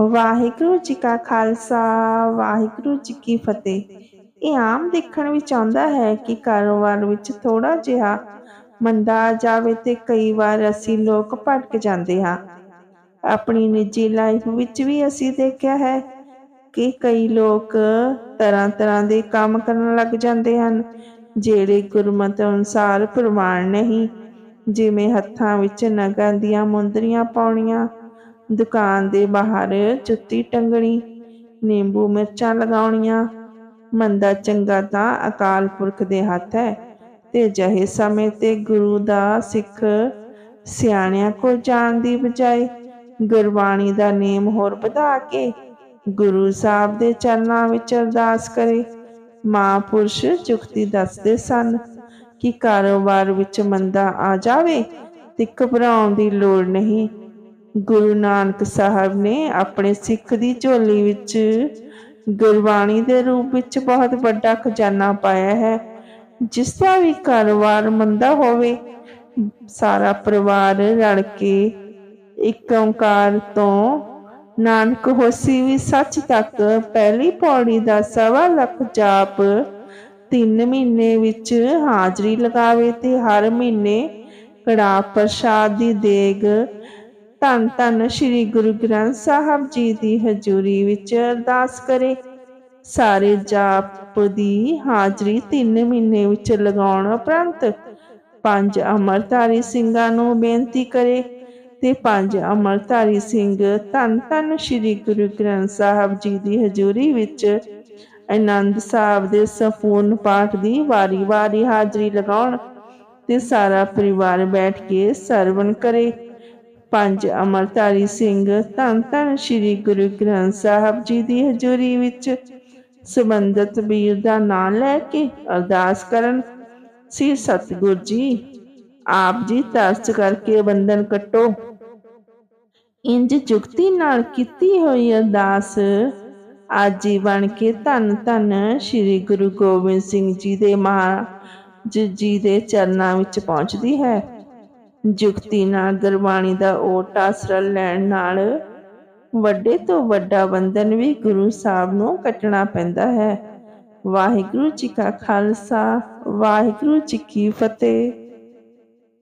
ਵਾਹਿਗੁਰੂ ਜੀ ਕਾ ਖਾਲਸਾ, ਵਾਹਿਗੁਰੂ ਜੀ ਕੀ ਫਤਿਹ। ਇਹ ਆਮ ਦੇਖਣ ਵਿੱਚ ਆਉਂਦਾ ਹੈ ਕਿ ਕਾਰੋਬਾਰ ਵਿੱਚ ਥੋੜਾ ਜਿਹਾ ਮੰਦਾ ਜਾਵੇ ਤੇ ਕਈ ਵਾਰ ਅਸੀਂ ਲੋਕ ਭਟਕ ਜਾਂਦੇ ਹਾਂ। ਆਪਣੀ ਨਿੱਜੀ ਲਾਈਫ ਵਿੱਚ ਵੀ ਅਸੀਂ ਦੇਖਿਆ ਹੈ ਕਿ ਕਈ ਲੋਕ ਤਰ੍ਹਾਂ ਤਰ੍ਹਾਂ ਦੇ ਕੰਮ ਕਰਨ ਲੱਗ ਜਾਂਦੇ ਹਨ, ਜਿਹੜੇ ਗੁਰਮਤਿ ਅਨੁਸਾਰ ਪ੍ਰਮਾਣ ਨਹੀਂ, ਜਿਵੇਂ ਹੱਥਾਂ ਵਿੱਚ ਨਗਾਂ ਦੀਆਂ ਮੁੰਦਰੀਆਂ ਪਾਉਣੀਆਂ ਦੁਕਾਨ ਦੇ ਬਾਹਰ ਜੁੱਤੀ ਟੰਗਣੀ, ਨਿੰਬੂ ਮਿਰਚਾਂ ਲਗਾਉਣੀਆਂ। ਮੰਦਾ ਚੰਗਾ ਤਾਂ ਅਕਾਲ ਪੁਰਖ ਦੇ ਹੱਥ ਹੈ ਤੇ ਜਹੇ ਸਮੇਂ ਤੇ ਗੁਰੂ ਦਾ ਸਿੱਖ ਸਿਆਣਿਆਂ ਕੋਲ ਜਾਣ ਦੀ ਬਜਾਏ ਗੁਰਬਾਣੀ ਦਾ ਨੇਮ ਹੋਰ ਵਧਾ ਕੇ ਗੁਰੂ ਸਾਹਿਬ ਦੇ ਚਰਨਾਂ ਵਿੱਚ ਅਰਦਾਸ ਕਰੇ। ਮਹਾਂਪੁਰਸ਼ ਜੁਗਤੀ ਦੱਸਦੇ ਸਨ ਕਿ ਕਾਰੋਬਾਰ ਵਿੱਚ ਮੰਦਾ ਆ ਜਾਵੇ ਤੇ ਘਬਰਾਉਣ ਦੀ ਲੋੜ ਨਹੀਂ। ਗੁਰੂ ਨਾਨਕ ਸਾਹਿਬ ਨੇ ਆਪਣੇ ਸਿੱਖ ਦੀ ਝੋਲੀ ਵਿੱਚ ਗੁਰਬਾਣੀ ਦੇ ਰੂਪ ਵਿੱਚ ਬਹੁਤ ਵੱਡਾ ਖਜ਼ਾਨਾ ਪਾਇਆ ਹੈ। ਜਿਸ ਦਾ ਵੀ ਕਾਰੋਬਾਰ ਮੰਦਾ ਹੋਵੇ, ਸਾਰਾ ਪਰਿਵਾਰ ਰਲ ਕੇ ਇੱਕ ਓੰਕਾਰ ਤੋਂ ਨਾਨਕ ਹੋਸੀ ਵੀ ਸੱਚ ਤੱਕ ਪਹਿਲੀ ਪੌੜੀ ਦਾ ਸਵਾ ਲੱਖ ਜਾਪ ਤਿੰਨ ਮਹੀਨੇ ਵਿੱਚ ਹਾਜ਼ਰੀ ਲਗਾਵੇ ਤੇ ਹਰ ਮਹੀਨੇ ਕੜਾ ਪ੍ਰਸ਼ਾਦ ਦੀ ਦੇਗ ਧੰਨ ਧੰਨ ਸ੍ਰੀ ਗੁਰੂ ਗ੍ਰੰਥ ਸਾਹਿਬ ਜੀ ਦੀ ਹਜ਼ੂਰੀ ਵਿੱਚ ਅਰਦਾਸ ਕਰੇ। ਸਾਰੇ ਜਾਪ ਦੀ ਹਾਜ਼ਰੀ 3 ਮਹੀਨੇ ਵਿੱਚ ਲਗਾਉਣ ਉਪਰੰਤ ਪੰਜ ਅਮਰਤਾਰੀ ਸਿੰਘਾਂ ਨੂੰ ਬੇਨਤੀ ਕਰੇ ਤੇ ਪੰਜ ਅਮਰਤਾਰੀ ਸਿੰਘ ਧੰਨ ਧੰਨ ਸ੍ਰੀ ਗੁਰੂ ਗ੍ਰੰਥ ਸਾਹਿਬ ਜੀ ਦੀ ਹਜ਼ੂਰੀ ਵਿੱਚ ਆਨੰਦ ਸਾਹਿਬ ਦੇ ਸੰਪੂਰਨ ਪਾਠ ਦੀ ਵਾਰੀ-ਵਾਰੀ ਹਾਜ਼ਰੀ ਲਗਾਉਣ ਤੇ ਸਾਰਾ ਪਰਿਵਾਰ ਬੈਠ ਕੇ ਸਰਵਣ ਕਰੇ। ਪੰਜ ਅਮਰਤਾਰੀ ਸਿੰਘ ਧੰਨ ਧੰਨ ਸ੍ਰੀ ਗੁਰੂ ਗ੍ਰੰਥ ਸਾਹਿਬ ਜੀ ਦੀ ਹਜ਼ੂਰੀ ਵਿੱਚ ਸੰਬੰਧਿਤ ਵੀਰ ਦਾ ਨਾਮ ਲੈ ਕੇ ਅਰਦਾਸ ਕਰਨ। ਸੀ ਸਤਿਗੁਰ ਜੀ, ਆਪ ਜੀ ਤਰਸ ਕਰਕੇ ਬੰਧਨ ਕੱਟੋ। ਇੰਜ ਜੁਗਤੀ ਨਾਲ ਕੀਤੀ ਹੋਈ ਅਰਦਾਸ ਆਜੀ ਬਣ ਕੇ ਧੰਨ ਧੰਨ ਸ੍ਰੀ ਗੁਰੂ ਗੋਬਿੰਦ ਸਿੰਘ ਜੀ ਦੇ ਮਹਾਰਾਜ ਜੀ ਦੇ ਚਰਨਾਂ ਵਿੱਚ ਪਹੁੰਚਦੀ ਹੈ। ਜੁਗਤੀ ਨਾਲ ਗੁਰਬਾਣੀ ਦਾ ਓਟ ਆਸਰਾ ਲੈਣ ਨਾਲ ਵੱਡੇ ਤੋਂ ਵੱਡਾ ਬੰਧਨ ਵੀ ਗੁਰੂ ਸਾਹਿਬ ਨੂੰ ਕੱਟਣਾ ਪੈਂਦਾ ਹੈ। ਵਾਹਿਗੁਰੂ ਜੀ ਕਾ ਖਾਲਸਾ, ਵਾਹਿਗੁਰੂ ਜੀ ਕੀ ਫਤਿਹ।